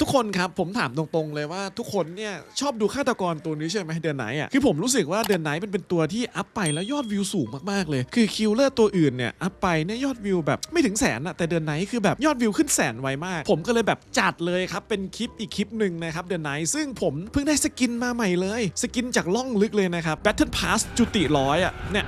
ทุกคนครับผมถามตรงๆเลยว่าทุกคนเนี่ยชอบดูฆาตกรตัวนี้ใช่ไหมเดือนไหนอะคือผมรู้สึกว่าเดือนไหนเป็นเป็นตัวที่อัพไปแล้วยอดวิวสูงมากๆเลย คือคิลเลอร์ตัวอื่นเนี่ยอัพไปเนี่ยยอดวิวแบบไม่ถึงแสนอะแต่เดือนไหนคือแบบยอดวิวขึ้นแสนไวมาก ผมก็เลยแบบจัดเลยครับเป็นคลิปอีกคลิปหนึ่งนะครับเดือนไหนซึ่งผมเพิ่งได้สกินมาใหม่เลย สกินจากล่องลึกเลยนะครับ Battle Pass จุติร้อยอะเนี่ย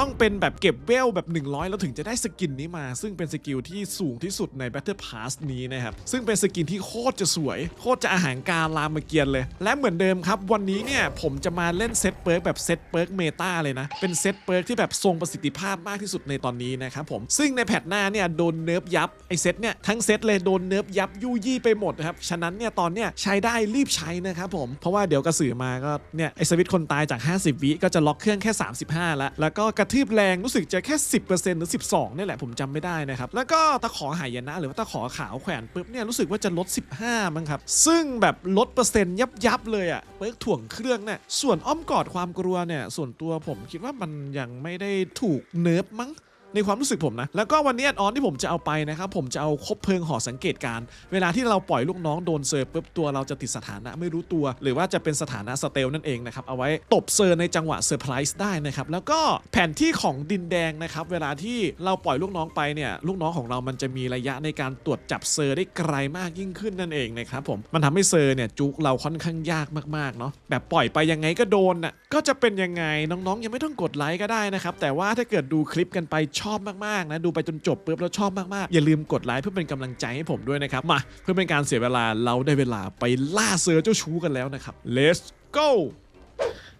ต้องเป็นแบบเก็บเวลแบบ 100 แล้วถึงจะได้สกินนี้มา ซึ่งเป็นสกิลที่สูงที่สุดใน Battle Pass นี้นะครับ ซึ่งเป็นสกินที่โคตรจะสวย โคตรจะอาหารการรามเกียรเลย และเหมือนเดิมครับ วันนี้เนี่ยผมจะมาเล่นเซตเปิร์กแบบเซตเปิร์กเมตาเลยนะ เป็นเซตเปิร์กที่แบบทรงประสิทธิภาพมากที่สุดในตอนนี้นะครับผม ซึ่งในแพทหน้าเนี่ยโดนเนิร์ฟยับ ไอเซตเนี่ยทั้งเซตเลยโดนเนิร์ฟยับยู่ยี่ไปหมดนะครับ ฉะนั้นเนี่ยตอนเนี้ยใช้ได้รีบใช้นะครับผม เพราะว่าเดี๋ยวกระสือมาก็เนี่ยไอสวิตช์คนตายจาก 50 วิก็จะล็อกเครื่องแค่ 35 แล้ว แล้วก็กระทืบแรงรู้สึกจะแค่ 10%หรือ 12นี่แหละผมจำไม่ได้นะครับ แล้วก็ตะขอหายนะหรือว่าตะขอขาวแขวนปุ๊บเนี่ยรู้สึกว่าจะลด 15มั้งครับ ซึ่งแบบลดเปอร์เซ็นต์ยับยับเลยอะเปิร์กถ่วงเครื่องเนี่ยส่วนอ้อมกอดความกลัวเนี่ยส่วนตัวผมคิดว่ามันยังไม่ได้ถูกเนิร์ฟมั้ง ในความรู้สึกผมนะ แล้วก็วันนี้แอดออนที่ผมจะเอาไปนะครับ ผมจะเอาคบเพลิงหอสังเกตการ์เวลาที่เราปล่อยลูกน้องโดนเซอร์ปุ๊บตัวเราจะติดสถานะไม่รู้ตัว หรือว่าจะเป็นสถานะสเตลนั่นเองนะครับ เอาไว้ตบเซอร์ในจังหวะเซอร์ไพรส์ได้นะครับ แล้วก็แผนที่ของดินแดงนะครับ เวลาที่เราปล่อยลูกน้องไปเนี่ย ลูกน้องของเรามันจะมีระยะในการตรวจจับเซอร์ได้ไกลมากยิ่งขึ้นนั่นเองนะครับผม มันทำให้เซอร์เนี่ยจุกเราค่อนข้างยากมากๆเนาะ แบบปล่อยไปยังไงก็โดนน่ะ ก็จะเป็นยังไงน้องๆ ยังไม่ต้องกดไลค์ก็ได้นะครับ แต่ว่าถ้าเกิดดูคลิปกันไปชชอบมากๆนะดูไปจนจบปุ๊บแล้วชอบมากๆ อย่าลืมกดไลค์เพื่อเป็นกำลังใจให้ผมด้วยนะครับมาเพื่อเป็นการเสียเวลาเราได้เวลาไปล่าเซอเจ้าชู้กันแล้วนะครับ let's go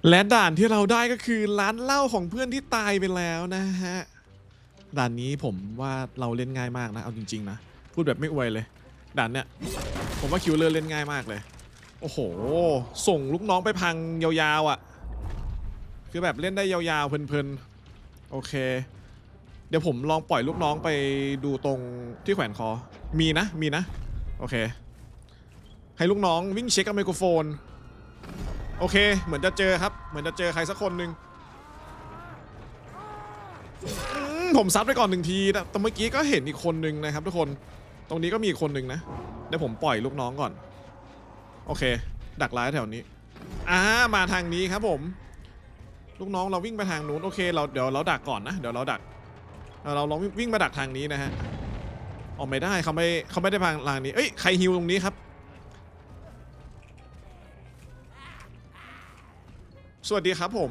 และด่านที่เราได้ก็คือร้านเหล้าของเพื่อนที่ตายไปแล้วนะฮะด่านนี้ผมว่าเราเล่นง่ายมากนะเอาจริงๆนะพูดแบบไม่อวยเลยด่านเนี้ยผมว่าคิวเลอร์เล่นง่ายมากเลย โอ้โห ส่งลูกน้องไปพังยาวๆอะ่ะ คือแบบเล่นได้ยาวๆเพลินๆ โอเค เดี๋ยวผมลองปล่อยลูกน้องไปดูตรงที่แขวนคอ มีนะ มีนะ โอเค ให้ลูกน้องวิ่งเช็คกับไมโครโฟน โอเค เหมือนจะเจอครับ เหมือนจะเจอใครสักคนหนึ่งผมซัดไปก่อนหนึ่งทีแต่แต่เมื่อกี้ก็เห็นอีกคนหนึ่งนะครับทุกคน ตรงนี้ก็มีอีกคนหนึ่งนะ เดี๋ยวผมปล่อยลูกน้องก่อน โอเค ดักร้ายแถวนี้ อ่า มาทางนี้ครับผม ลูกน้องเราวิ่งไปทางนู้น โอเค เราเดี๋ยวเราดักก่อนนะ เดี๋ยวเราดัก เราลองวิ่งมาดักทางนี้นะฮะออกไม่ได้เขาไม่เขาไม่ได้ทางทางนี้เอ้ยใครฮิวตรงนี้ครับ สวัสดีครับผม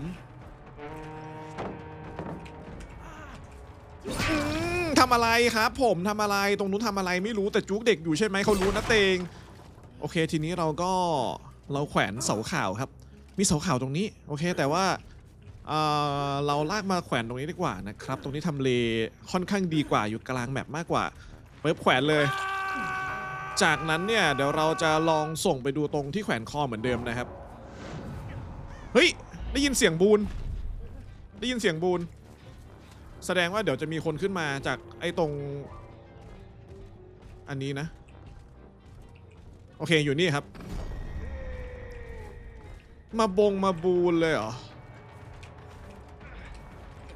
อืมทำอะไรครับผมทำอะไรตรงนู้นทำอะไรไม่รู้แต่จุกเด็กอยู่ใช่ไหมเขารู้นะเตงโอเคทีนี้เราก็เราแขวนเสาข่าวครับ มีเสาข่าวตรงนี้ โอเค แต่ว่า เอ่อเราลากมาแขวนตรงนี้ดีกว่านะครับ ตรงนี้ทำเลค่อนข้างดีกว่าอยู่กลางแมปมากกว่าเปิบแขวนเลย จากนั้นเนี่ยเดี๋ยวเราจะลองส่งไปดูตรงที่แขวนคอเหมือนเดิมนะครับ เฮ้ย ได้ยินเสียงบูนได้ยินเสียงบูนแสดงว่าเดี๋ยวจะมีคนขึ้นมาจากไอ้ตรง อันนี้นะ โอเคอยู่นี่ครับ มาบงมาบูนเลยเหรอ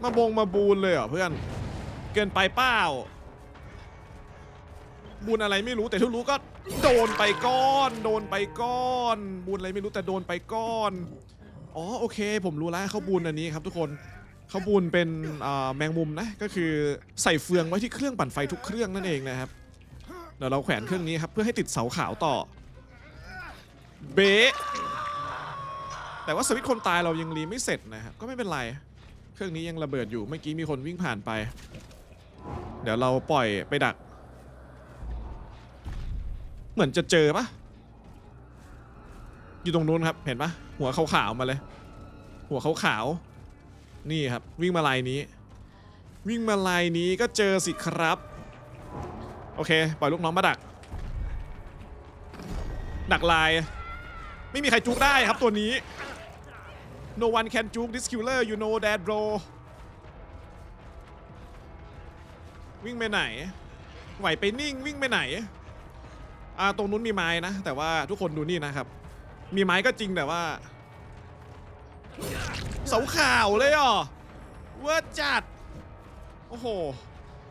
มาบงมาบูนเลยเหรอเพื่อน เกินไปเป้าบูนอะไรไม่รู้แต่ทุกรู้ก็โดนไปก้อน โดนไปก้อน บูนอะไรไม่รู้แต่โดนไปก้อน อ๋อโอเค ผมรู้แล้วเขาบูนอันนี้ครับทุกคนเขาบูนเป็นแมงมุมนะก็คือใส่เฟืองไว้ที่เครื่องปั่นไฟทุกเครื่องนั่นเองนะครับเดี๋ยวเราแขวนเครื่องนี้ครับเพื่อให้ติดเสาขาวต่อเบะแต่ว่าสวิตช์คนตายเรายังรีไม่เสร็จนะครับก็ไม่เป็นไร เครื่องนี้ยังระเบิดอยู่เมื่อกี้มีคนวิ่งผ่านไป เดี๋ยวเราปล่อยไปดัก เหมือนจะเจอปะอยู่ตรงนู้นครับเห็นปะหัวขาวๆมาเลย หัวขาวๆนี่ครับ วิ่งมาลายนี้ วิ่งมาลายนี้ก็เจอสิครับ โอเค ปล่อยลูกน้องมาดัก ดักลาย ไม่มีใครจุกได้ครับตัวนี้ no one can juke this killer you know that bro วิ่งไปไหน ไหวไปนิ่งวิ่งไปไหน อ่าตรงนู้นมีไม้นะ แต่ว่าทุกคนดูนี่นะครับ มีไม้ก็จริงแต่ว่า เสาข่าวเลยอะเวอร์จัด โอ้โห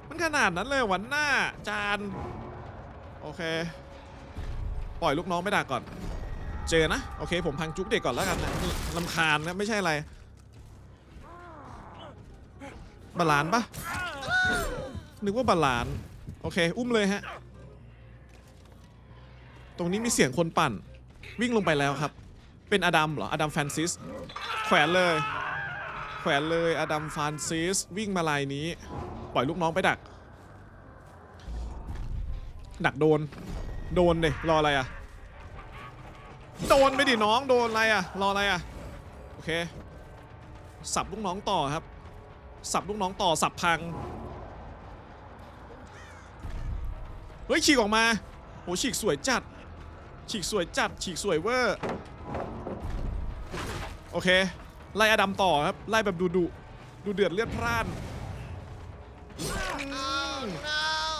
มันขนาดนั้นเลยวันหน้าจาน โอเค ปล่อยลูกน้องไม่ดักก่อน เจอนะ โอเค ผมพังจุกเด็กก่อนแล้วกันนะลำคาญนะ ไม่ใช่อะไร บาลานปะนึกว่าบาลาน โอเค อุ้มเลยฮะ ตรงนี้มีเสียงคนปั่น วิ่งลงไปแล้วครับ เป็นอดัมเหรอ อดัมแฟนซิส แขวนเลย แขวนเลย อดัมฟานซิส วิ่งมาลายนี้ ปล่อยลูกน้องไปดัก ดักโดน โดนเลยรออะไรอะ โดนไปดิน้องโดนอะไรอะรออะไรอะโอเคสับลูกน้องต่อครับ สับลูกน้องต่อสับพังเฮ้ยฉีกออกมาโหฉีกสวยจัด ฉีกสวยจัด ฉีกสวยเวอร์โอเคไล่อดัมต่อครับไล่แบบดูดุดูเดือดเลือดพร่านอืม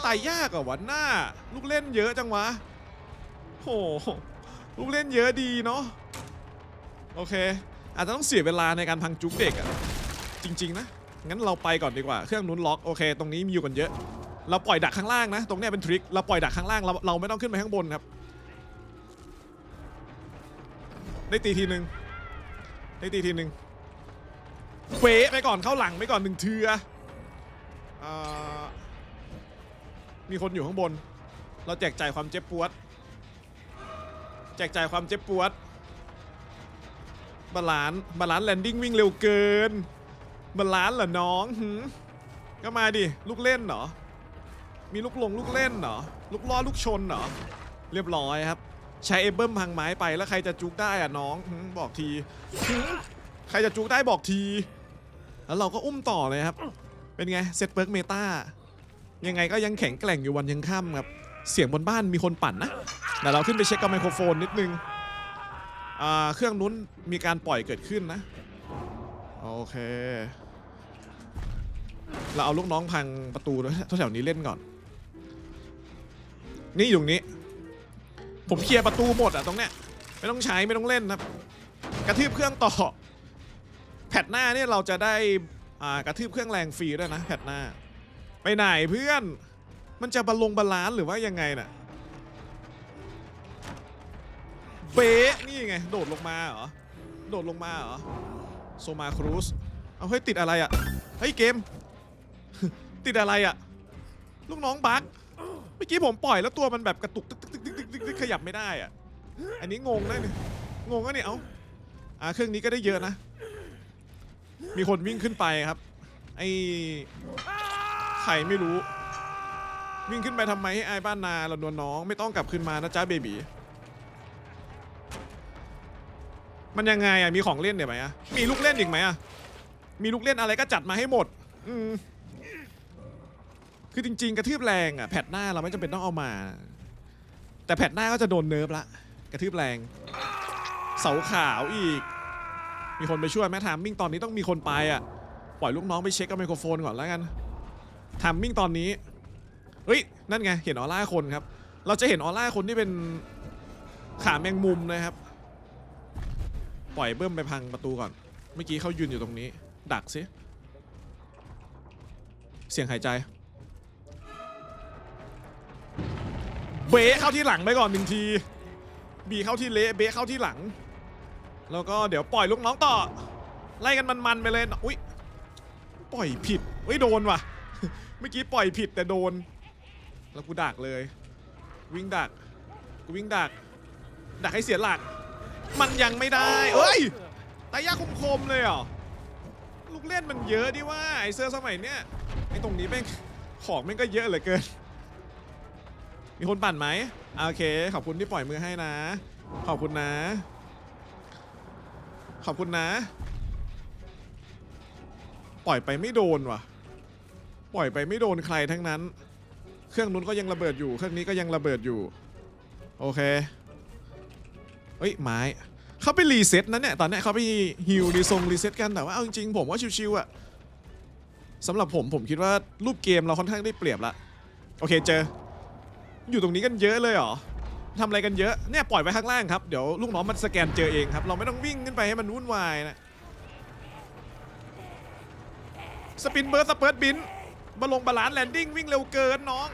ตายยากเหรอะวะหน้า ลูกเล่นเยอะจังวะโห ลูกเล่นเยอะดีเนาะโอเค อาจจะต้องเสียเวลาในการพังจุกเด็กอะจริง ๆ นะ งั้นเราไปก่อนดีกว่า เครื่องนู้นล็อกโอเค ตรงนี้มีอยู่กันเยอะ เราปล่อยดักข้างล่างนะ ตรงเนี้ยเป็นทริค เราปล่อยดักข้างล่าง เราเราไม่ต้องขึ้นไปข้างบนครับ ได้ตีทีหนึ่งได้ตีทีหนึ่งเฟะไปก่อนเข้าหลังไปก่อนหนึ่งเทืออมีคนอยู่ข้างบน เราแจกจ่ายความเจ็บปวด แจกจ่ายความเจ็บปวดบาลานบาลานแลนดิ้งวิ่งเร็วเกินบาลานเหรอน้องหืก็มาดิลูกเล่นเหรอ มีลูกลงลูกเล่นเหรอ ลูกล้อลูกชนเหรอ เรียบร้อยครับ ใช้เอเบิ้ลพังไม้ไปแล้วใครจะจุกได้อะน้องบอกที ใครจะจุกได้บอกที แล้วเราก็อุ้มต่อเลยครับ เป็นไงเซตเปิร์กเมตายังไงก็ยังแข็งแกร่งอยู่วันยังค่ำครับ เสียงบนบ้านมีคนปั่นนะ เดี๋ยวเราขึ้นไปเช็คกับไมโครโฟนนิดนึงเครื่องนู้นมีการปล่อยเกิดขึ้นนะ โอเค เราเอาลูกน้องพังประตูแถวๆนี้เล่นก่อน นี่อยู่ตรงนี้ ผมเคลียร์ประตูหมดอะตรงเนี้ย ไม่ต้องใช้ไม่ต้องเล่นครับ กระทืบเครื่องต่อ แพทหน้าเนี่ยเราจะได้อ่ากระทืบเครื่องแรงฟรีด้วยนะแพทหน้า ไปไหนเพื่อน มันจะบาลงบาลานหรือว่ายังไงน่ะ เป๊ะนี่ไง โดดลงมาเหรอ โดดลงมาเหรอ โซมาครูสเอาเฮ้ยติดอะไรอะ เฮ้ยเกม ติดอะไรอะ ลูกน้องบั๊กเมื่อกี้ผมปล่อยแล้วตัวมันแบบกระตุกตึกตึกตึกตึกตึกตึกขยับไม่ได้อะ อันนี้งงนะเนี่ยงงก็เนี่ยเอ้าอ่าเครื่องนี้ก็ได้เยอะนะ มีคนวิ่งขึ้นไปครับ ไอ้ใครไม่รู้ วิ่งขึ้นไปทำไมให้อายบ้านนาเรานวลน้อง ไม่ต้องกลับขึ้นมานะจ๊ะเบบี มันยังไงอะมีของเล่นเดี๋ยวไหมอะมีลูกเล่นอีกไหมอะมีลูกเล่นอะไรก็จัดมาให้หมด อืมคือจริง ๆ กระทืบแรงอะแพทหน้าเราไม่จำเป็นต้องเอามา แต่แพทหน้าก็จะโดนเนิร์ฟละกระทืบแรง เสาขาวอีก มีคนไปช่วยไหมทามมิ่งตอนนี้ต้องมีคนไปอะปล่อยลูกน้องไปเช็คกับไมโครโฟนก่อนแล้วกันทามมิ่งตอนนี้เฮ้ยนั่นไงเห็นออร่าคนครับ เราจะเห็นออร่าคนที่เป็นขาแมงมุมนะครับ ปล่อยเบิ้มไปพังประตูก่อน เมื่อกี้เขายืนอยู่ตรงนี้ ดักสิเสียงหายใจ เบะเข้าที่หลังไปก่อนหนึ่งที บีเข้าที่เละเบะเข้าที่หลัง แล้วก็เดี๋ยวปล่อยลูกน้องต่อ ไล่กันมันๆไปเลยอุ้ยปล่อยผิดเฮ้ยโดนว่ะ เมื่อกี้ปล่อยผิดแต่โดน แล้วกูดักเลย วิ่งดัก กูวิ่งดัก ดักให้เสียหลัก มันยังไม่ได้เอ้ยตายากคมๆเลยเหรอลูกเล่นมันเยอะดิว่าไอเซอร์สมัยเนี้ยไอตรงนี้แม่งของแม่งก็เยอะเหลือเกิน มีคนปั่นไหมโอเค ขอบคุณที่ปล่อยมือให้นะ ขอบคุณนะ ขอบคุณนะ ปล่อยไปไม่โดนว่ะ ปล่อยไปไม่โดนใครทั้งนั้น เครื่องนู้นก็ยังระเบิดอยู่ เครื่องนี้ก็ยังระเบิดอยู่ โอเค ฮ้ยไม้เขาไปรีเซ็ตนะเนี่ยตอนนี้เขาไปฮิวรีทรงรีเซ็ตกันแต่ว่าเอาจริงๆผมว่าชิวๆอะสำหรับผมผมคิดว่ารูปเกมเราค่อนข้างได้เปรียบละโอเคเจอ อยู่ตรงนี้กันเยอะเลยเหรอทำอะไรกันเยอะเนี่ยปล่อยไปข้างล่างครับเดี๋ยวลูกน้องมันสแกนเจอเองครับ เราไม่ต้องวิ่งขึ้นไปให้มันวุ่นวายนะสปินเบิร์ดสเปิร์ดบินบอลงบาลานซ์แลนดิ้งวิ่งเร็วเกินน้อง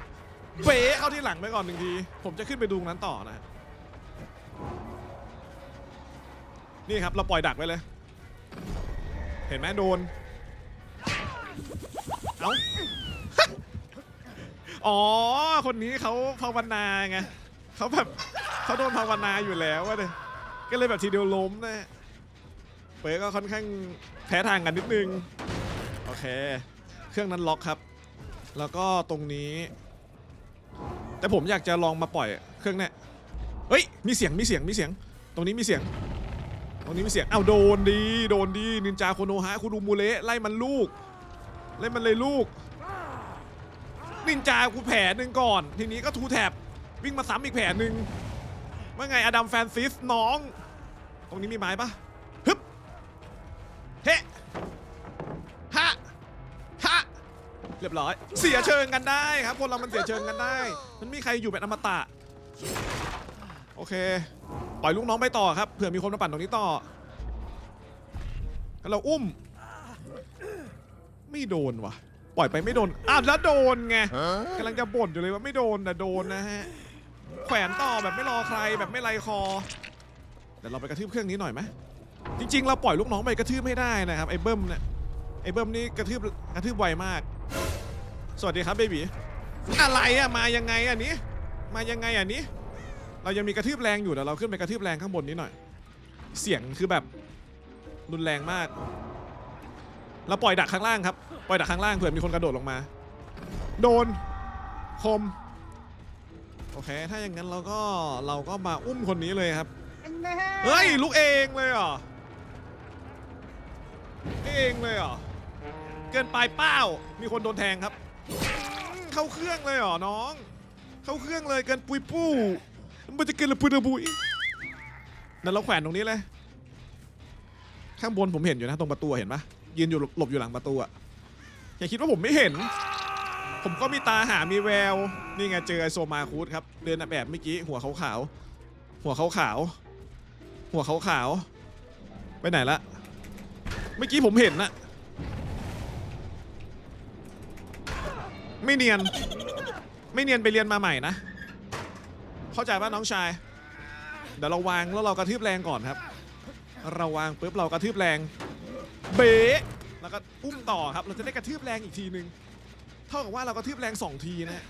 เบ๋เข้าที่หลังไปก่อนหนึ่งที ผมจะขึ้นไปดูงนั้นต่อนะ นี่ครับเราปล่อยดักไว้เลย เห็นไหมโดน เอ้า อ๋อ คนนี้เขาภาวนาไงเขาแบบเขาโดนภาวนาอยู่แล้วว่าเลยก็เลยแบบทีเดียวล้มนะเปก็ค่อนข้างแพ้ทางกันนิดนึง โอเค เครื่องนั้นล็อกครับ แล้วก็ตรงนี้ แต่ผมอยากจะลองมาปล่อยเครื่องเนี้ยเฮ้ย มีเสียง มีเสียง มีเสียง ตรงนี้มีเสียง รงนี้มีเสียงเอ้าโดนดีโดนดีนินจาโคโนฮะคุรูมูเระไล่มันลูกไล่มันเลยลูก นินจากูแผลหนึ่งก่อน ทีนี้ก็ทูแท็บวิ่งมาซ้ำอีกแผลหนึ่งว่าไงอดัมแฟนซิสน้อง ตรงนี้มีไม้ปะฮึบเฮ้ฮะฮะเรียบร้อย เสียเชิงกันได้ครับคนเรามันเสียเชิงกันได้ มันมีใครอยู่เป็นอมตะ โอเค ปล่อยลูกน้องไปต่อครับเผื่อมีคนมาปั่นตรงนี้ต่อแล้วเราอุ้ม ไม่โดนว่ะ ปล่อยไปไม่โดนอ้าวแล้วโดนไงกำลังจะบ่นอยู่เลยว่าไม่โดนแต่โดนนะฮะแขวนต่อแบบไม่รอใครแบบไม่ไรคอเดี๋ยวเราไปกระทืบเครื่องนี้หน่อยไหมจริง ๆ เราปล่อยลูกน้องไปกระทืบไม่ได้นะครับไอ้เบิ้มเนี่ยไอ้เบิ้มนี่กระทืบกระทืบไวมาก สวัสดีครับเบบีอะไรอะมายังไงอันนี้ มายังไงอันนี้ เรายังมีกระทืบแรงอยู่เดี๋ยวเราขึ้นไปกระทืบแรงข้างบนนี้หน่อย เสียงคือแบบรุนแรงมาก เราปล่อยดักข้างล่างครับ ปล่อยดักข้างล่างเผื่อมีคนกระโดดลงมา โดน คม โอเค ถ้าอย่างนั้นเราก็เราก็มาอุ้มคนนี้เลยครับ เฮ้ยลุกเองเลยเหรอ เองเลยเหรอ เกินไปเป้า มีคนโดนแทงครับ เข้าเครื่องเลยเหรอน้อง เข้าเครื่องเลยเกินปุยปู้ มันจะเกินละปุยระบุยนั่นเราแขวนตรงนี้เลย ข้างบนผมเห็นอยู่นะตรงประตูเห็นปะยืนอยู่หลบอยู่หลังประตูอะอย่าคิดว่าผมไม่เห็น ผมก็มีตาหามีแวว นี่ไงเจอไอโซมาคูดครับ เดินแบบเมื่อกี้หัวขาวๆหัวขาวๆหัวขาวๆไปไหนละ เมื่อกี้ผมเห็นนะไม่เนียน ไม่เนียนไปเรียนมาใหม่นะ เข้าใจป่ะน้องชาย เดี๋ยวเราวางแล้วเรากระทืบแรงก่อนครับ เราวางปุ๊บเรากระทืบแรง เบะแล้วก็อุ้มต่อครับ เราจะได้กระทืบแรงอีกทีนึง เท่ากับว่าเรากระทืบแรงสองทีนะ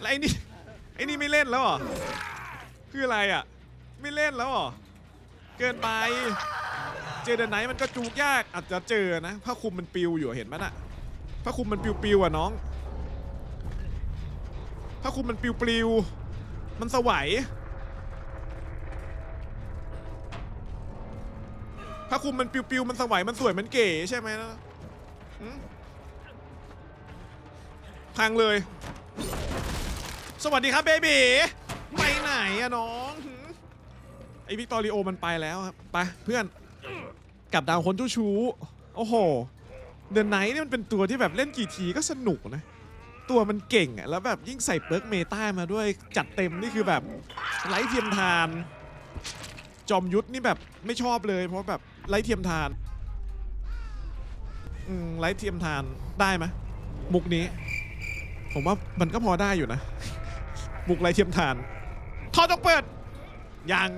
แล้วไอ้นี่ไอ้นี่ไม่เล่นแล้วเหรอ คืออะไรอะ ไม่เล่นแล้วเหรอ เกินไป เจอเดนไนมันก็จูกยาก อาจจะเจอนะผ้าคลุมมันปิวอยู่เห็นไหมน่ะผ้าคลุมมันปิวๆอะน้องผ้าคลุมมันปิวๆ มันสวัยผ้าคุมมันปิวๆมันสวัยมันสวยมันเก๋ใช่ไหมนะพังเลย สวัสดีครับเบบีไปไหนอะน้องไอวิกตอริโอมันไปแล้วครับไปเพื่อนกับดาวคนเจ้าชู้โอ้โหเดนไนท์นี่มันเป็นตัวที่แบบเล่นกี่ทีก็สนุกนะ ตัวมันเก่งอะแล้วแบบยิ่งใส่เปิร์กเมตามาด้วยจัดเต็มนี่คือแบบไร้เทียมทาน จอมยุทธนี่แบบไม่ชอบเลย เพราะแบบไร้เทียมทานอืมไร้เทียมทานได้ไหมมุกนี้ ผมว่ามันก็พอได้อยู่นะ มุกไร้เทียมทานทอต้องเปิดยัง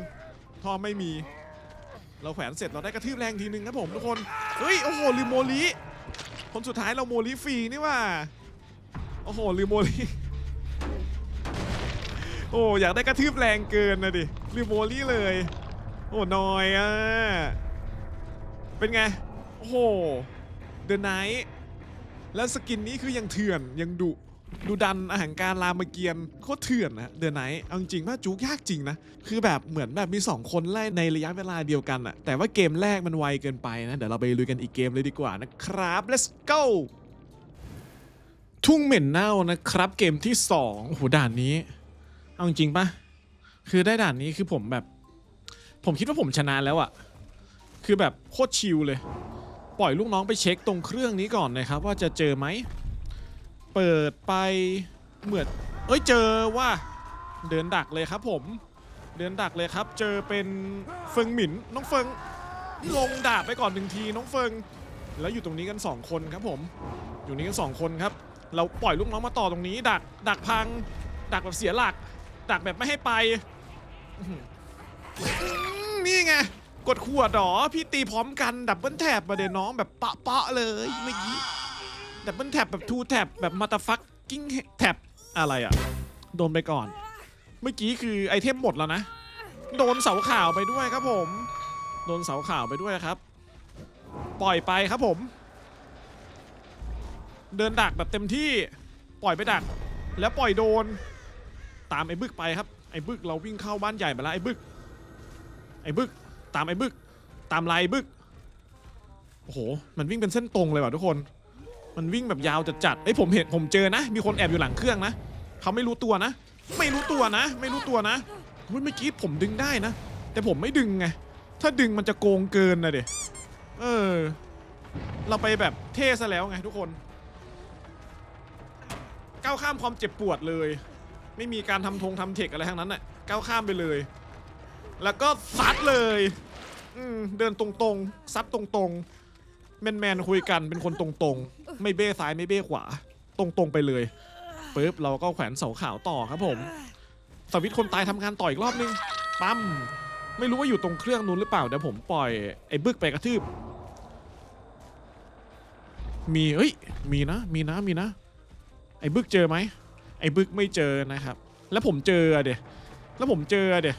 ทอไม่มี เราแขวนเสร็จเราได้กระทืบแรงทีนึงครับผมทุกคนเฮ้ยโอ้โหลืมโมลิคนสุดท้ายเราโมลิฟรีนี่ว่า โอ้โหลืมโมลิโอ้อยากได้กระทืบแรงเกินนะดิลืมโมลิเลย โอ้นอยอะเป็นไง โอ้โหเดอะไนท์แล้วสกินนี้คือยังเถื่อนยังดุดูดันอาหารการรามเกียรติ์โคตรเถื่อนนะเดอะไนท์เอาจริงๆว่าจุกยากจริงนะ คือแบบเหมือนแบบมี 2 คนไล่ในระยะเวลาเดียวกันอะแต่ว่าเกมแรกมันไวเกินไปนะ เดี๋ยวเราไปลุยกันอีกเกมเลยดีกว่านะครับ let's go ทุ่งเหม็นเน่านะครับ เกมที่2โอ้โหด่านนี้ เอาจริงปะคือได้ด่านนี้คือผมแบบ ผมคิดว่าผมชนะแล้วอะคือแบบโคตรชิลเลย ปล่อยลูกน้องไปเช็คตรงเครื่องนี้ก่อนนะครับ ว่าจะเจอไหม เปิดไปเหมือนเอ้ยเจอว่า เดินดักเลยครับผม เดินดักเลยครับ เจอเป็นเฟิงหมินน้องเฟิงลงดาบไปก่อนหนึ่งทีน้องเฟิง แล้วอยู่ตรงนี้กัน 2 คนครับผม อยู่นี้กัน 2 คนครับ เราปล่อยลูกน้องมาต่อตรงนี้ ดักดักพัง ดักแบบเสียหลัก ดักแบบไม่ให้ไปนี่ไงกดขวดหรอพี่ตีพร้อมกันดับเบิลแท็บมาเดี๋ยวน้องแบบปะปะเลยเมื่อกี้ดับเบิลแท็บแบบทูแท็บแบบมาตาฟักกิ้งแท็บอะไรอะโดนไปก่อน เมื่อกี้คือไอเทมหมดแล้วนะ โดนเสาข่าวไปด้วยครับผม โดนเสาข่าวไปด้วยครับ ปล่อยไปครับผม เดินดักแบบเต็มที่ปล่อยไปดัก แล้วปล่อยโดน ตามไอ้บึกไปครับไอ้บึกเราวิ่งเข้าบ้านใหญ่มาแล้วไอ้บึก ไอ้บึกตามไอ้บึก ตามลายไอ้บึกโอ้โหมันวิ่งเป็นเส้นตรงเลยว่ะทุกคน มันวิ่งแบบยาวจัดจัดๆเอ้ผมเห็นผมเจอนะ มีคนแอบอยู่หลังเครื่องนะเขาไม่รู้ตัวนะ ไม่รู้ตัวนะ ไม่รู้ตัวนะเฮ้ยเมื่อกี้ผมดึงได้นะ แต่ผมไม่ดึงไงถ้าดึงมันจะโกงเกินนะเด็เออ เราไปแบบเท่ซะแล้วไงทุกคน ก้าวข้ามความเจ็บปวดเลย ไม่มีการทำทงทำเทคอะไรทั้งนั้นน่ะก้าวข้ามไปเลย แล้วก็ซัดเลยอืมเดินตรงๆซัดตรงๆแมนๆคุยกันเป็นคนตรงๆ ไม่เบ้ซ้ายไม่เบ้ขวา ตรงๆไปเลยปุ๊บเราก็แขวนเสาขาวต่อครับผม สวิตช์คนตายทำงานต่ออีกรอบนึงปั๊มไม่รู้ว่าอยู่ตรงเครื่องนู้นหรือเปล่าเดี๋ยวผมปล่อยไอ้บึกไปกระทืบ มีเอ้ยมีนะมีนะมีนะ ไอ้บึกเจอไหมไอ้บึกไม่เจอนะครับ แล้วผมเจอเดี๋ยแล้วผมเจอเดี๋ย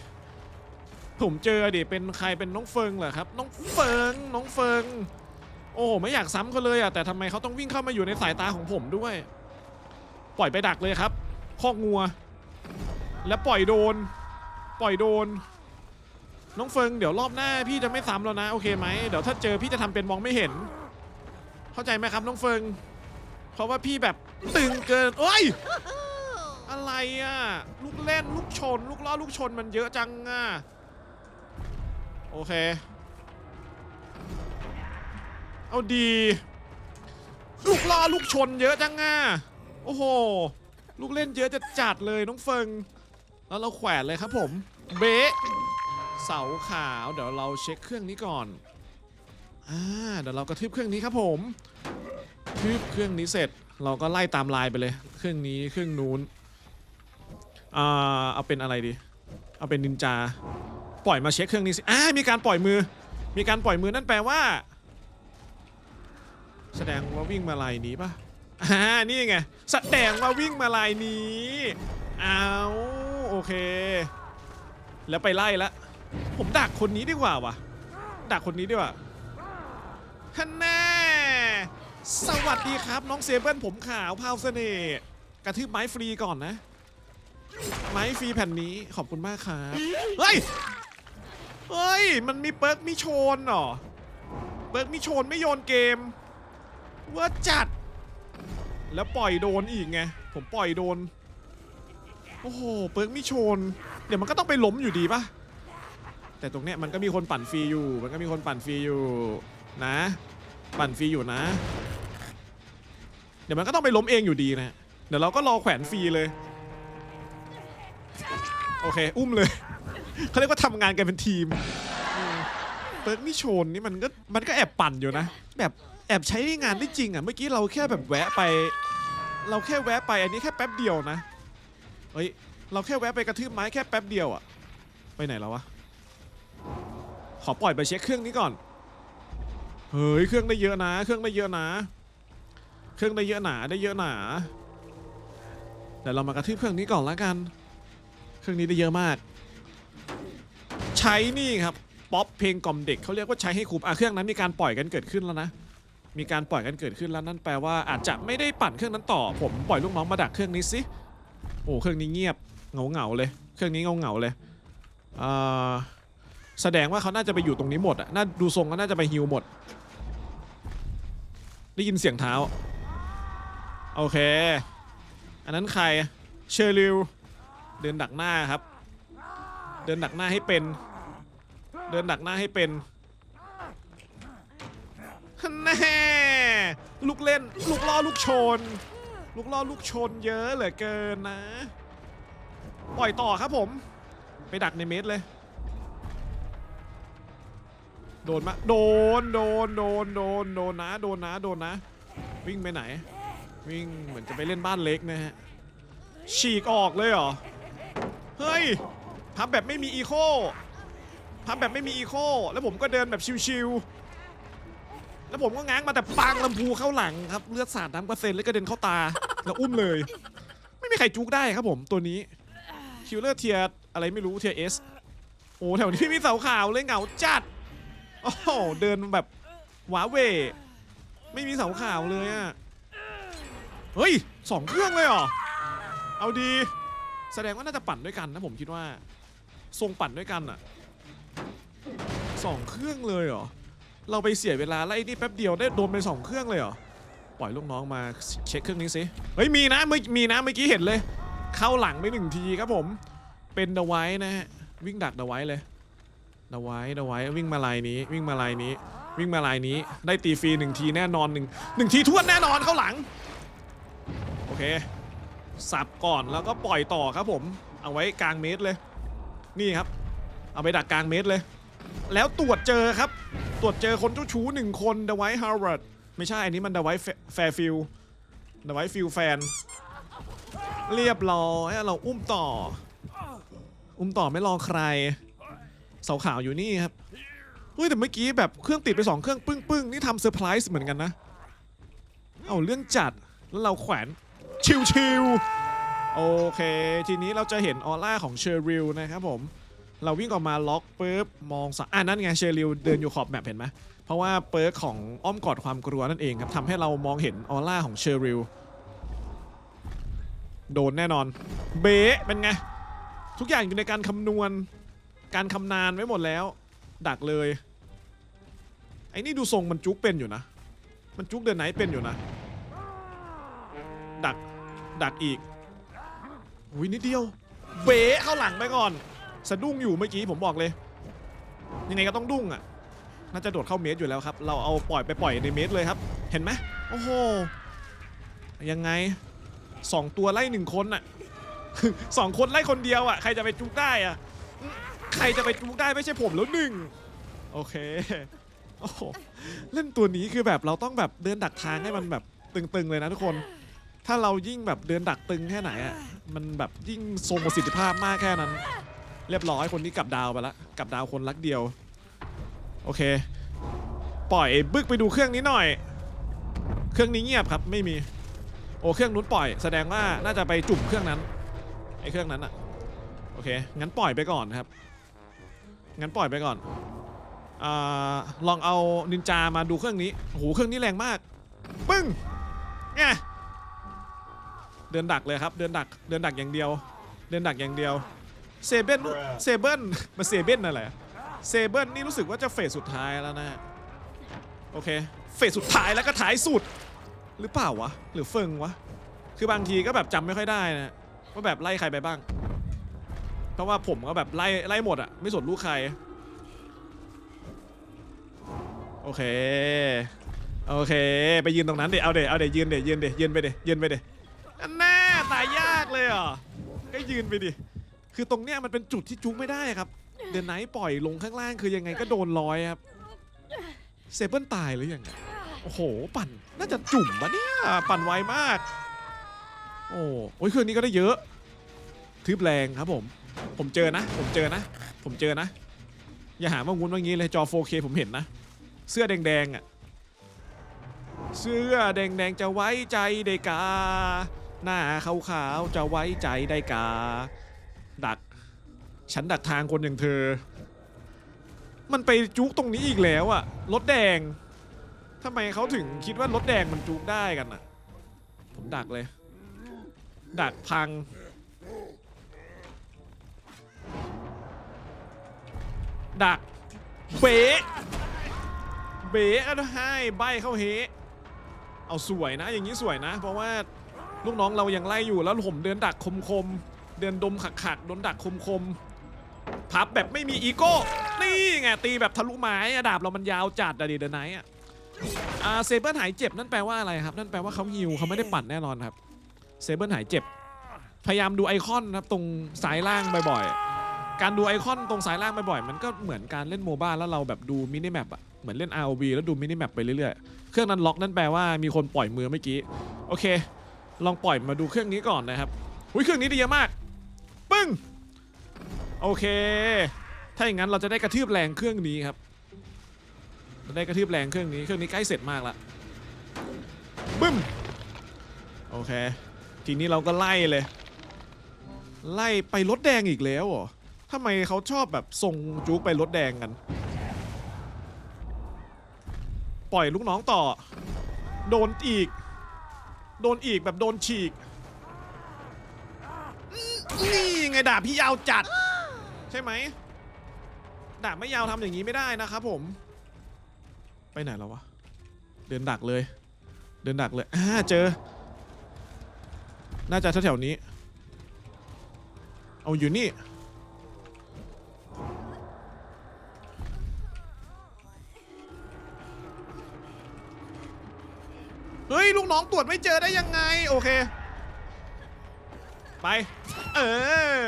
ผมเจอเดี๋ยเป็นใครเป็นน้องเฟิงเหรอครับ น้องเฟิงน้องเฟิง โอ้โหไม่อยากซ้ำเขาเลยอะแต่ทำไมเขาต้องวิ่งเข้ามาอยู่ในสายตาของผมด้วย ปล่อยไปดักเลยครับคอกงัว แล้วปล่อยโดน ปล่อยโดน น้องเฟิงเดี๋ยวรอบหน้าพี่จะไม่ซ้ำแล้วนะโอเคไหมเดี๋ยวถ้าเจอพี่จะทำเป็นมองไม่เห็น เข้าใจไหมครับน้องเฟิง เพราะว่าพี่แบบตึงเกินโอ้ย อะไรอะ ลูกเล่นลูกชน ลูกล้อลูกชนมันเยอะจังอะ โอเค เอาดี ลูกล้อลูกชนเยอะจังอะ โอ้โห ลูกเล่นเยอะจะจัดเลยน้องเฟิง แล้วเราแขวนเลยครับผม เบะเสาขาวเดี๋ยวเราเช็คเครื่องนี้ก่อน อ่า เดี๋ยวเรากระทืบเครื่องนี้ครับผม ทืบเครื่องนี้เสร็จเราก็ไล่ตามลายไปเลย เครื่องนี้เครื่องนู้นอ่าเอาเป็นอะไรดี เอาเป็นนินจา ปล่อยมาเช็คเครื่องนี้สิอ่ามีการปล่อยมือ มีการปล่อยมือนั่นแปลว่า แสดงว่าวิ่งมาลายนี้ปะอ่านี่ไงแสดงว่าวิ่งมาลายนี้เอาโอเค แล้วไปไล่ละผมดักคนนี้ดีกว่าวะดักคนนี้ดีกว่าฮันแน่ สวัสดีครับ น้องเซเบิลผมขาวพาวเสน่ห์กระทืบไม้ฟรีก่อนนะ ไม้ฟรีแผ่นนี้ขอบคุณมากครับเฮ้ยเฮ้ย มันมีเปิร์กมิโชนเหรอเปิร์กมิโชนไม่โยนเกมว่าจัด แล้วปล่อยโดนอีกไง ผมปล่อยโดน โอ้โห เปิร์กมิโชน เดี๋ยวมันก็ต้องไปล้มอยู่ดีปะแต่ตรงเนี้ยมันก็มีคนปั่นฟรีอยู่ มันก็มีคนปั่นฟรีอยู่นะ ปั่นฟรีอยู่นะ ดี๋ยวมันก็ต้องไปล้มเองอยู่ดีนะเดี๋ยวเราก็รอแขวนฟรีเลย โอเค อุ้มเลย เขาเรียกว่าทำงานกันเป็นทีมเปิร์กนี่โชนนี่มันก็มันก็แอบปั่นอยู่นะ แบบแอบใช้งานได้จริงอะเมื่อกี้เราแค่แบบแวะไป เราแค่แวะไปอันนี้แค่แป๊บเดียวนะเฮ้ยเราแค่แวะไปกระทืบไม้แค่แป๊บเดียวอะไปไหนแล้ววะขอปล่อยไปเช็คเครื่องนี้ก่อนเฮ้ยเครื่องได้เยอะนะ เครื่องได้เยอะนะ เครื่องได้เยอะหนาได้เยอะหนาเดี๋ยวเรามากระทืบเครื่องนี้ก่อนละกัน เครื่องนี้ได้เยอะมาก ใช้นี่ครับป๊อปเพลงกล่อมเด็กเขาเรียกว่าใช้ให้คุ้มอะเครื่องนั้นมีการปล่อยกันเกิดขึ้นแล้วนะมีการปล่อยกันเกิดขึ้นแล้วนั่นแปลว่าอาจจะไม่ได้ปั่นเครื่องนั้นต่อ ผมปล่อยลูกน้องมาดักเครื่องนี้สิโอ้เครื่องนี้เงียบเงาเงาเลย เครื่องนี้เงาเงาเลยอ่าแสดงว่าเขาน่าจะไปอยู่ตรงนี้หมดอะน่าดูทรงก็น่าจะไปฮิวหมด ได้ยินเสียงเท้า โอเค อันนั้นใครเชอริวเดินดักหน้าครับ เดินดักหน้าให้เป็น เดินดักหน้าให้เป็นแน่ลูกเล่นลูกล่อลูกชน ลูกล่อลูกชนเยอะเหลือเกินนะ ปล่อยต่อครับผม ไปดักในเมตรเลย โดนมาโดนโดนโดนโดนโดนนะโดนนะโดนนะ วิ่งไปไหน วิ่งเหมือนจะไปเล่นบ้านเล็กนะฮะ ฉีกออกเลยเหรอ เฮ้ยพับแบบไม่มีอีโคพับแบบไม่มีอีโคแล้วผมก็เดินแบบชิวๆ แล้วผมก็ง้างมาแต่ปังลำพูเข้าหลังครับ เลือดสาดน้ำกระเซ็นแล้วก็เด็นเข้าตา แล้วอุ้มเลย ไม่มีใครจุกได้ครับผมตัวนี้ คิวเลอร์เทียอะไรไม่รู้เทียเอสโอ้แถวนี้ไม่มีเสาขาวเลยเหงาจัด โอ้เดินแบบหวาเว ไม่มีเสาขาวเลยอะ เฮ้ยสองเครื่องเลยเหรอ เอาดี แสดงว่าน่าจะปั่นด้วยกันนะผมคิดว่า ทรงปั่นด้วยกันอะสองเครื่องเลยเหรอ เราไปเสียเวลาไล่นี่แป๊บเดียวได้โดนไปสองเครื่องเลยเหรอ ปล่อยลูกน้องมาเช็คเครื่องนี้สิ เฮ้ยมีนะเมื่อมีนะเมื่อกี้เห็นเลย เข้าหลังไปหนึ่งทีครับผม เป็นเดอะไว้นะฮะ วิ่งดักเดอะไว้เลยเดอะไว้เดอะไว้วิ่งมาลายนี้ วิ่งมาลายนี้ วิ่งมาลายนี้ ได้ตีฟรีหนึ่งทีแน่นอนหนึ่งหนึ่งทีทวนแน่นอนเข้าหลัง สับก่อนแล้วก็ปล่อยต่อครับผม เอาไว้กลางเมตรเลย นี่ครับ เอาไปดักกลางเมตรเลย แล้วตรวจเจอครับ ตรวจเจอคนเจ้าชู้หนึ่งคนเดวท์ฮาร์วาร์ดไม่ใช่อันนี้มันเดวท์แฟร์ฟิลเดวท์ฟิลแฟน เรียบร้อยเราอุ้มต่อ อุ้มต่อไม่รอใครเสาขาวอยู่นี่ครับเฮ้ยแต่เมื่อกี้แบบเครื่องติดไปสองเครื่องปึ้งปึ้งๆนี่ทำเซอร์ไพรส์เหมือนกันนะ เอาเรื่องจัดแล้วเราแขวน ชิวๆโอเค ทีนี้เราจะเห็นออร่าของเชอริลนะครับผม เราวิ่งออกมาล็อกปุ๊บมองซ้ายอ่านั่นไงเชอริลเดินอยู่ขอบแมปเห็นไหมเพราะว่าเปิร์กของอ้อมกอดความกลัวนั่นเองครับทำให้เรามองเห็นออร่าของเชอริลโดนแน่นอน เบะเป็นไง ทุกอย่างอยู่ในการคำนวณ การคำนานไว้หมดแล้ว ดักเลย ไอ้นี่ดูทรงมันจุกเป็นอยู่นะ มันจุกเดินไหนเป็นอยู่นะ ดัก ดักอีกอุ้ยนิดเดียว เบะเข้าหลังไปก่อน สะดุ้งอยู่เมื่อกี้ผมบอกเลย ยังไงก็ต้องดุ้งอะ น่าจะโดดเข้าเมตรอยู่แล้วครับ เราเอาปล่อยไปปล่อยในเมตรเลยครับ เห็นไหมโอ้โห ยังไงสองตัวไล่หนึ่งคนอะสองคนไล่คนเดียวอะ ใครจะไปจุกได้อะ ใครจะไปจุกได้ไม่ใช่ผมแล้วหนึ่งโอเค โอ้โห เล่นตัวนี้คือแบบเราต้องแบบเดินดักทางให้มันแบบตึงๆเลยนะทุกคน ถ้าเรายิ่งแบบเดินดักตึงแค่ไหนอะมันแบบยิ่งทรงประสิทธิภาพมากแค่นั้น เรียบร้อยคนนี้กลับดาวไปละกลับดาวคนรักเดียว โอเค ปล่อยบึกไปดูเครื่องนี้หน่อย เครื่องนี้เงียบครับไม่มี โอ้เครื่องนู้นปล่อย แสดงว่าน่าจะไปจุ่มเครื่องนั้นไอ้เครื่องนั้นอะโอเคงั้นปล่อยไปก่อนนะครับงั้นปล่อยไปก่อนอ่าลองเอานินจามาดูเครื่องนี้โอ้โหเครื่องนี้แรงมาก ปึ้งไง เดินดักเลยครับ เดินดัก เดินดักอย่างเดียว เดินดักอย่างเดียวเซเบนเซเบิลมาเซเบนนั่นแหละเซเบิลนี่รู้สึกว่าจะเฟสสุดท้ายแล้วนะโอเค เฟสสุดท้ายแล้วก็ท้ายสุด หรือเปล่าวะ หรือเฟิงวะ คือบางทีก็แบบจำไม่ค่อยได้นะว่าแบบไล่ใครไปบ้าง เพราะว่าผมก็แบบไล่ไล่หมดอะไม่สนลูกใคร โอเค โอเค ไปยืนตรงนั้นเดี๋ยวเอาเดี๋ยวเอาเดี๋ยวยืนเดี๋ยวยืนเดี๋ยวยืนไปเดี๋ยวยืนไปเดี๋ยว ตายยากเลยเหรอก็ยืนไปดิ คือตรงเนี้ยมันเป็นจุดที่จุกไม่ได้ครับ เดนไนท์ปล่อยลงข้างล่างคือยังไงก็โดนร้อยครับ เซเบิลตายหรือยังไงโอ้โห ปั่น น่าจะจุ่มปะเนี่ย ปั่นไวมาก โอ้โอ้ยเครื่องนี้ก็ได้เยอะ ทึบแรงครับผม ผมเจอนะ ผมเจอนะ ผมเจอนะ อย่าหาว่างุ้นว่างี้เลยจอ 4K ผมเห็นนะ เสื้อแดงๆอะ เสื้อแดงๆจะไว้ใจได้กา หน้าขาวๆจะไว้ใจได้กา ดัก ฉันดักทางคนอย่างเธอ มันไปจุกตรงนี้อีกแล้วอะรถแดงทำไมเขาถึงคิดว่ารถแดงมันจุกได้กันอะผมดักเลย ดักพัง ดักเบะเบะก็ให้ใบเข้าเฮเอาสวยนะอย่างนี้สวยนะ เพราะว่า ลูกน้องเรายังไล่อยู่แล้วผมเดินดักคมๆเดินดมขักๆโดนดักคมๆพับแบบไม่มีอีโก้ นี่ไงตีแบบทะลุไม้อดาบเรามันยาวจัดอะดิเดนไนท์อะอ่าเซเบิลหายเจ็บนั่นแปลว่าอะไรครับ นั่นแปลว่าเขาฮิวเขาไม่ได้ปั่นแน่นอนครับเซเบิลหายเจ็บ พยายามดูไอคอนครับตรงซ้ายล่างบ่อยๆ การดูไอคอนตรงซ้ายล่างบ่อยๆ มันก็เหมือนการเล่นโมบ้าแล้วเราแบบดูมินิแมปอะเหมือนเล่น ROV แล้วดูมินิแมปไปเรื่อยๆ เครื่องนั้นล็อกนั่นแปลว่ามีคนปล่อยมือเมื่อกี้ โอเค ลองปล่อยมาดูเครื่องนี้ก่อนนะครับอุ้ยเครื่องนี้ดีมาก ปึ้ง โอเค ถ้าอย่างนั้นเราจะได้กระทืบแรงเครื่องนี้ครับได้กระทืบแรงเครื่องนี้ เครื่องนี้ใกล้เสร็จมากละบึ้ม โอเค ทีนี้เราก็ไล่เลย ไล่ไปรถแดงอีกแล้วเหรอทำไมเขาชอบแบบส่งจุกไปรถแดงกัน ปล่อยลูกน้องต่อ โดนอีก โดนอีกแบบโดนฉีก นี่ไงดาบพี่ยาวจัด ใช่ไหมดาบไม่ยาวทำอย่างนี้ไม่ได้นะครับผม ไปไหนแล้ววะ เดินดักเลย เดินดักเลยอ่าเจอ น่าจะแถวๆนี้ เอาอยู่นี่ น้องตรวจไม่เจอได้ยังไง โอเค ไป เออ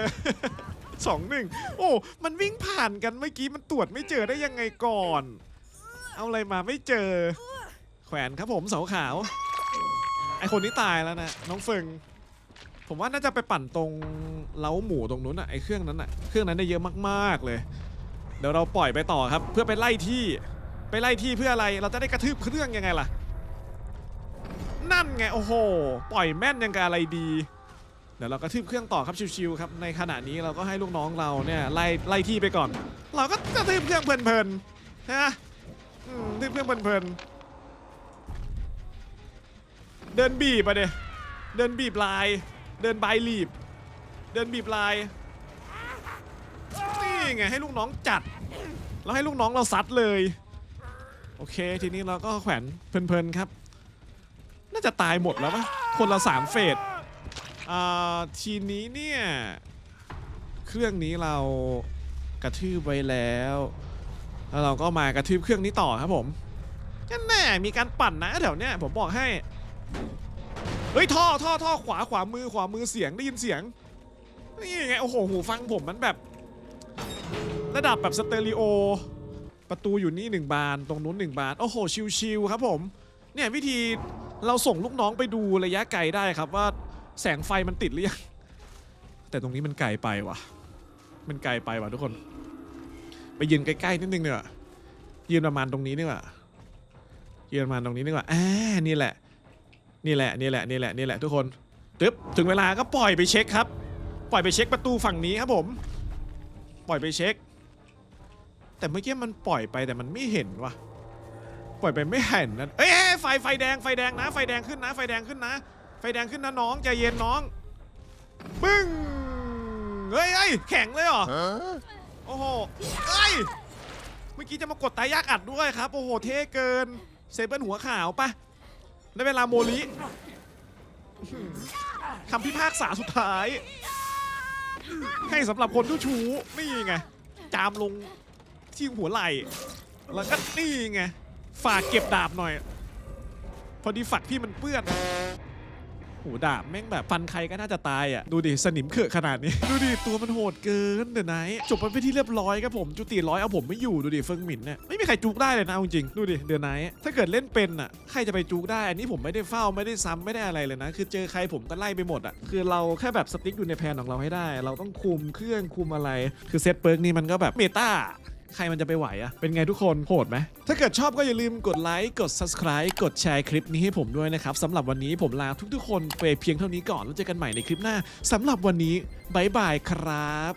สองหนึ่งโอ้ มันวิ่งผ่านกันเมื่อกี้มันตรวจไม่เจอได้ยังไงก่อน เอาอะไรมาไม่เจอ แขวนครับผมเสาขาว ไอคนนี้ตายแล้วนะน้องเฟิง ผมว่าน่าจะไปปั่นตรงเล้าหมูตรงนู้นอะไอเครื่องนั้นอะเครื่องนั้นได้เยอะมากๆเลย เดี๋ยวเราปล่อยไปต่อครับ เพื่อไปไล่ที่ ไปไล่ที่เพื่ออะไร เราจะได้กระทืบเครื่องยังไงล่ะ นั่นไง โอ้โห ปล่อยแม่นยังกับอะไรดี เดี๋ยวเราก็ทืบเครื่องต่อครับชิวๆครับ ในขณะนี้เราก็ให้ลูกน้องเราเนี่ยไล่ไล่ที่ไปก่อน เราก็กระทืบเครื่องเพลินๆนะอืมทืบเครื่องเพลินๆเดินบีบไปเดเดินบีบลาย เดินบายลีบ เดินบีบลาย นี่ไงให้ลูกน้องจัด แล้วให้ลูกน้องเราซัดเลย โอเค ทีนี้เราก็แขวนเพลินๆครับ จะตายหมดแล้วปะคนละสามเฟสอ่าทีนี้เนี่ย เครื่องนี้เรากระทืบไว้แล้ว แล้วเราก็มากระทืบเครื่องนี้ต่อครับผมนั่แน่มีการปั่นนะแถวเนี้ยผมบอกให้ เฮ้ยท่อท่อท่อขวาขวามือขวามือเสียงได้ยินเสียง นี่ไงโอ้โหหูฟังผมมันแบบ ระดับแบบสเตอริโอ ประตูอยู่นี่หนึ่งบาน ตรงนู้นหนึ่งบาน โอ้โหชิวๆครับผม เนี่ยวิธีเราส่งลูกน้องไปดูระยะไกลได้ครับว่าแสงไฟมันติดหรือยังแต่ตรงนี้มันไกลไปว่ะ มันไกลไปว่ะทุกคน ไปยืนใกล้ๆนิดนึงเนี่ยยืนประมาณตรงนี้นี่ว่ะยืนประมาณตรงนี้นี่ว่ะอ่านี่แหละ นี่แหละนี่แหละนี่แหละนี่แหละทุกคนตึ๊บถึงเวลาก็ปล่อยไปเช็คครับ ปล่อยไปเช็คประตูฝั่งนี้ครับผม ปล่อยไปเช็ค แต่เมื่อกี้มันปล่อยไปแต่มันไม่เห็นว่ะ ปล่อยไปไม่เห็นนะเอ้ยเอ้ย ไฟไฟแดงไฟแดงนะ ไฟแดงขึ้นนะ ไฟแดงขึ้นนะ ไฟแดงขึ้นนะน้องใจเย็นน้องปึ้งเฮ้ยเฮ้ยแข็งเลยเหรอโอ้โหเอ้ยเมื่อกี้จะมากดตายยากอัดด้วยครับ โอ้โหเท่เกินเซเบิลหัวขาวปะได้เวลาโมลิคำพิพากษาสุดท้าย ให้สำหรับคนทุชู้นี่ไง จามลงที่หัวไหล่ แล้วก็นี่ไง ฝากเก็บดาบหน่อย พอดีฝักพี่มันเปื้อนโหดาบแม่งแบบฟันใครก็น่าจะตายอะ ดูดิสนิมเขอะขนาดนี้ ดูดิตัวมันโหดเกินเดี๋ยวไหนจบไปที่เรียบร้อยครับผมจุติร้อยเอาผมไม่อยู่ดูดิเฟิงหมินเนี่ยไม่มีใครจุกได้เลยนะจริงดูดิเดือนไหนถ้าเกิดเล่นเป็นอะใครจะไปจุกได้ อันนี้ผมไม่ได้เฝ้าไม่ได้ซ้ำไม่ได้อะไรเลยนะ คือเจอใครผมก็ไล่ไปหมดอะคือเราแค่แบบสติ๊กอยู่ในแผนของเราให้ได้ เราต้องคุมเครื่องคุมอะไร คือเซตเปิร์กนี่มันก็แบบเมตา ใครมันจะไปไหวอะเป็นไงทุกคนโหดไหม ถ้าเกิดชอบก็อย่าลืมกดไลค์ กด subscribe กดแชร์คลิปนี้ให้ผมด้วยนะครับสำหรับวันนี้ผมลาทุกๆ คนไปเพียงเท่านี้ก่อน แล้วเจอกันใหม่ในคลิปหน้าสำหรับวันนี้บายบายครับ